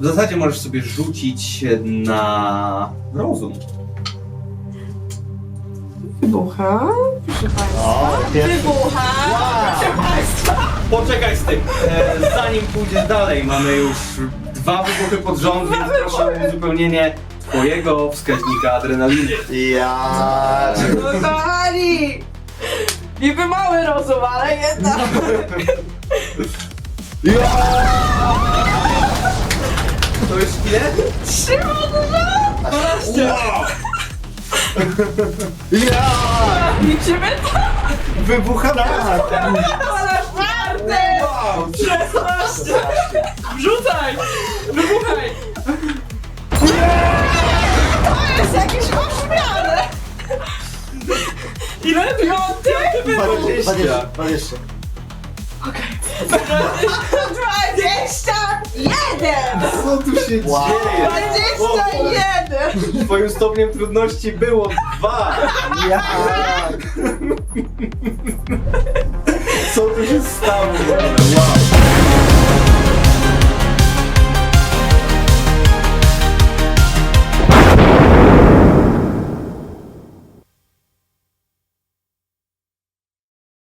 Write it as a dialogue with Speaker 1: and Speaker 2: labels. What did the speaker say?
Speaker 1: W zasadzie możesz sobie rzucić na rozum.
Speaker 2: Wybucha, proszę państwa. Wybucha, proszę państwa.
Speaker 1: Poczekaj z tym. E, zanim pójdziesz dalej, mamy już dwa wybuchy pod rząd, więc proszę o uzupełnienie twojego wskaźnika adrenaliny.
Speaker 3: Ja.
Speaker 2: No kochani! Niby mały rozum, ale jednak.
Speaker 1: To już ile?
Speaker 2: Szymon, no! 12.
Speaker 3: Ja.
Speaker 2: Liczymy to?
Speaker 3: Wybucha tak.
Speaker 2: Po raz czwarty! 16! Wrzucaj! Wybuchaj! To jest jakiś oszmiany! Ile? Piąty?
Speaker 3: Dwadzieścia. Dwadzieścia.
Speaker 2: Dwadzieścia jeden!
Speaker 1: Co tu się
Speaker 3: Wow.
Speaker 1: dzieje?
Speaker 2: Dwadzieścia jeden!
Speaker 1: Twoim stopniem trudności było dwa.
Speaker 3: Jak?
Speaker 1: Co tu się stało? Wow.